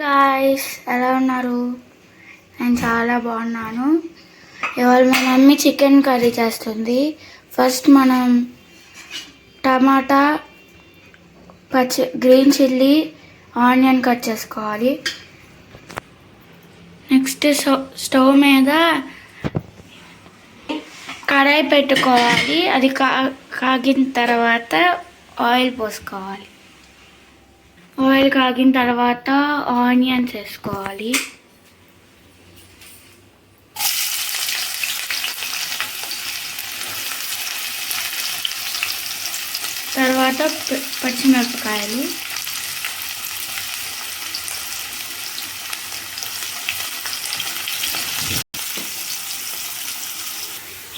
Guys ఎలా ఉన్నారు? నేను చాలా బాగున్నాను. ఇవాళ మా మమ్మీ చికెన్ కర్రీ చేస్తుంది. ఫస్ట్ మనం టమాటా పచ్చి గ్రీన్ చిల్లీ ఆనియన్ కట్ చేసుకోవాలి. నెక్స్ట్ స్టవ్ మీద కడాయి పెట్టుకోవాలి. అది కా కాగిన తర్వాత ఆయిల్ పోసుకోవాలి. ఆయిల్ కాగిన తర్వాత ఆనియన్స్ వేసుకోవాలి. తర్వాత పచ్చిమిరపకాయలు. పచ్చిమిరపకాయలు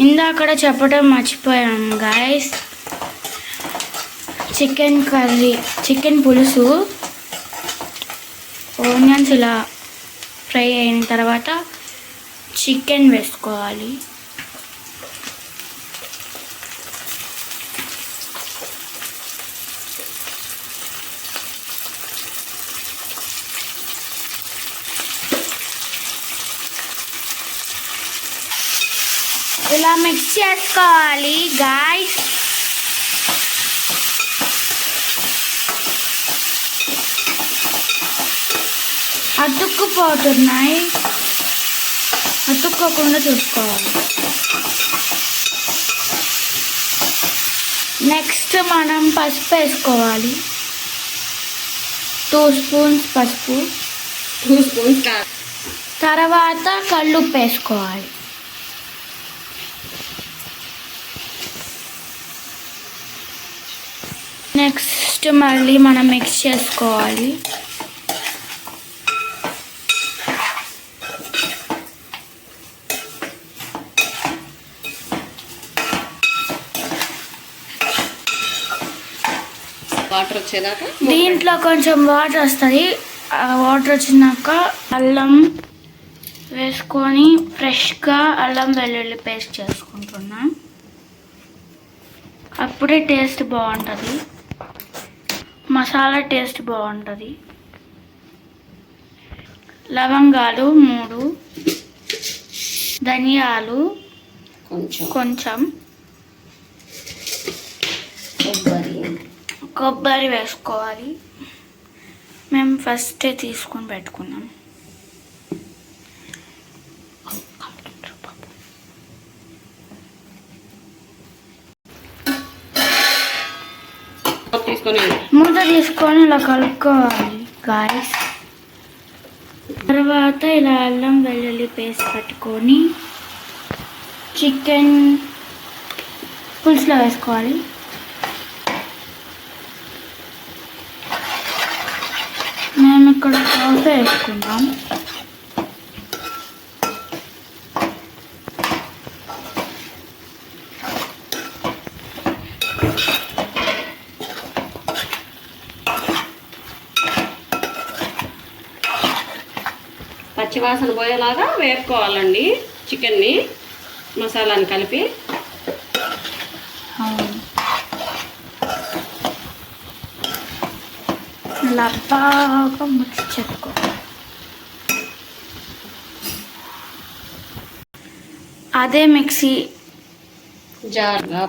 ఇందాకడ చెప్పడం మర్చిపోయాం గాయస్ చికెన్ కర్రీ చికెన్ పులుసు ఆనియన్స్ ఇలా ఫ్రై అయిన తర్వాత చికెన్ వేసుకోవాలి. ఇలా మిక్స్ చేసుకోవాలి గాయస్ అతుక్కుపోతున్నాయి. అతుక్కోకుండా చూసుకోవాలి. నెక్స్ట్ మనం పసుపు వేసుకోవాలి. టూ స్పూన్స్ పసుపు. టూ స్పూన్స్ తర్వాత కల్లుప్పు వేసుకోవాలి. నెక్స్ట్ మళ్ళీ మనం మిక్స్ చేసుకోవాలి. వాటర్ వచ్చేదాకా దీంట్లో కొంచెం వాటర్ వస్తుంది. ఆ వాటర్ వచ్చినాక అల్లం వేసుకొని ఫ్రెష్గా అల్లం వెల్లుల్లి పేస్ట్ చేసుకుంటున్నా. అప్పుడే టేస్ట్ బాగుంటుంది. మసాలా టేస్ట్ బాగుంటుంది. లవంగాలు మూడు ధనియాలు కొంచెం. కొంచెం కొబ్బరి కొబ్బరి వేసుకోవాలి. మేము ఫస్టే తీసుకొని పెట్టుకున్నాం. మూత తీసుకొని ఇలా కలుపుకోవాలి. గాయస్ తర్వాత ఇలా అల్లం వెల్లుల్లి పేస్ట్ పెట్టుకొని చికెన్ పులుసులో వేసుకోవాలి మేము ఇక్కడ కాఫీ వేసుకుంటాం పచ్చివాసన పోయేలాగా వేపుకోవాలండి చికెన్ని మసాలాని కలిపి. ఇలా బాగా మిక్స్ చేసుకో అదే మిక్సీ. జార్గా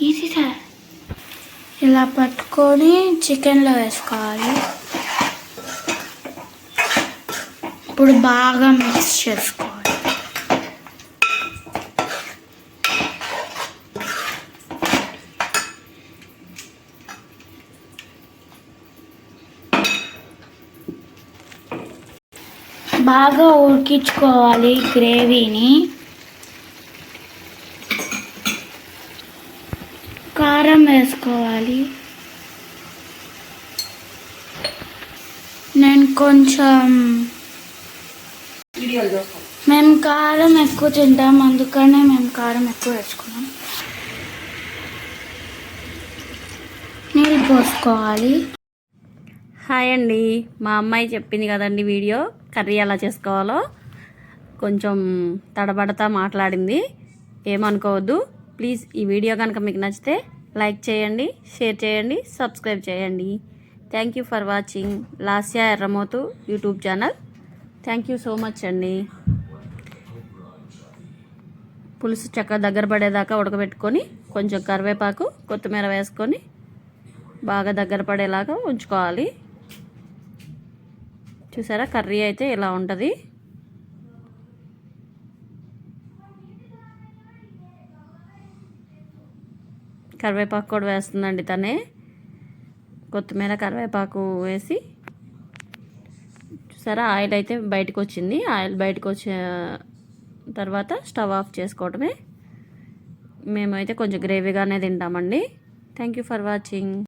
ఇది సార్. ఇలా పట్టుకొని చికెన్లో వేసుకోవాలి. ఇప్పుడు బాగా మిక్స్ చేసుకోవాలి బాగా ఉడికించుకోవాలి గ్రేవీని. కారం వేసుకోవాలి. నేను కొంచెం మేము కారం ఎక్కువ తింటాం అందుకనే మేము కారం ఎక్కువ వేసుకున్నాం. నీళ్ళు పోసుకోవాలి. హాయ్ అండి. మా అమ్మాయి చెప్పింది కదండి వీడియో. కర్రీ ఎలా చేసుకోవాలో. కొంచెం తడబడతా మాట్లాడింది. ఏమనుకోవద్దు. ప్లీజ్ ఈ వీడియో కనుక మీకు నచ్చితే లైక్ చేయండి షేర్ చేయండి సబ్స్క్రైబ్ చేయండి. Thank you for watching Lasya Erramothu YouTube channel. Thank you so much అండి. పులుసు చక్కగా దగ్గర పడేదాకా ఉడకబెట్టుకొని కొంచెం కరివేపాకు కొత్తిమీర వేసుకొని బాగా దగ్గర పడేలాగా ఉంచుకోవాలి. చూసారా? కర్రీ అయితే ఇలా ఉంటుంది. కరివేపాకు కూడా వేస్తుందండి తనే. కొత్తిమీర కరివేపాకు వేసి. చూసారా? ఆయిల్ అయితే బయటకు వచ్చింది. ఆయిల్ బయటకు వచ్చిన తర్వాత స్టవ్ ఆఫ్ చేసుకోవటమే. మేమైతే కొంచెం గ్రేవీగానే తింటామండి. Thank you for watching.